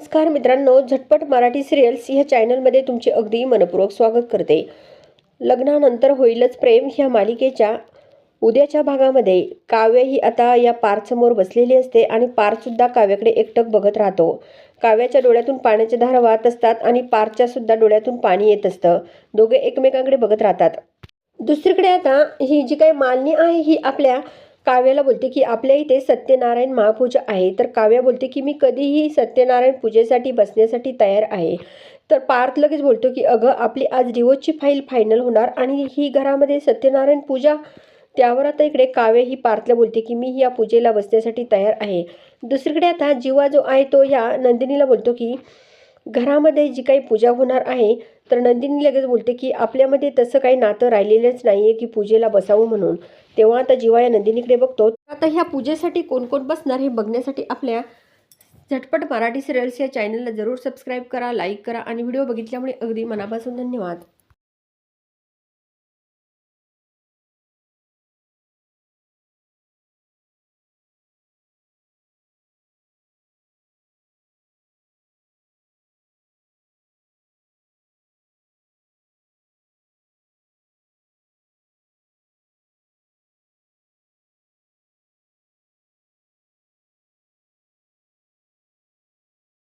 नमस्कार मित्रांनो झटपट मराठी सिरियल्स ह्या चॅनलमध्ये तुमचे अगदी मनपूर्वक स्वागत करते. लग्नानंतर होईलच प्रेम ह्या मालिकेच्या. उद्याच्या भागामध्ये काव्य ही आता या पारसमोर बसलेली असते आणि पारसुद्धा काव्याकडे एकटक बघत राहतो. काव्याच्या डोळ्यातून पाण्याच्या धारा वाहत असतात आणि पारच्यासुद्धा डोळ्यातून पाणी येत असतं. दोघे एकमेकांकडे बघत राहतात. दुसरीकडे आता ही जी काही मालनी आहे ही आपल्या काव्याला बोलते की आपल्या इथे सत्यनारायण महापूजा आहे. तर काव्या बोलते की मी कधीही सत्यनारायण पूजेसाठी बसण्यासाठी तयार आहे. तर पार्थ लगेच बोलतो की अगं आपली आज डिवोर्सची फाईल फायनल होणार आणि ही घरामध्ये सत्यनारायण पूजा. त्यावर आता इकडे काव्य ही पार्थला बोलते की मी या पूजेला बसण्यासाठी तयार आहे. दुसरीकडे आता जीवा जो आहे तो ह्या नंदिनीला बोलतो की घरामध्ये जी काही पूजा होणार आहे तर नंदिनी लगेच बोलते की आपल्यामध्ये तसं काही नातं राहिलेलंच नाही आहे की पूजेला बसावं म्हणून. तेव्हा आता जीवा या नंदिनीकडे बघतो आता ह्या पूजेसाठी कोण कोण बसणार हे बघण्यासाठी आपल्या झटपट मराठी सिरियल्स या चॅनलला जरूर सबस्क्राईब करा लाईक करा आणि व्हिडिओ बघितल्यामुळे अगदी मनापासून धन्यवाद.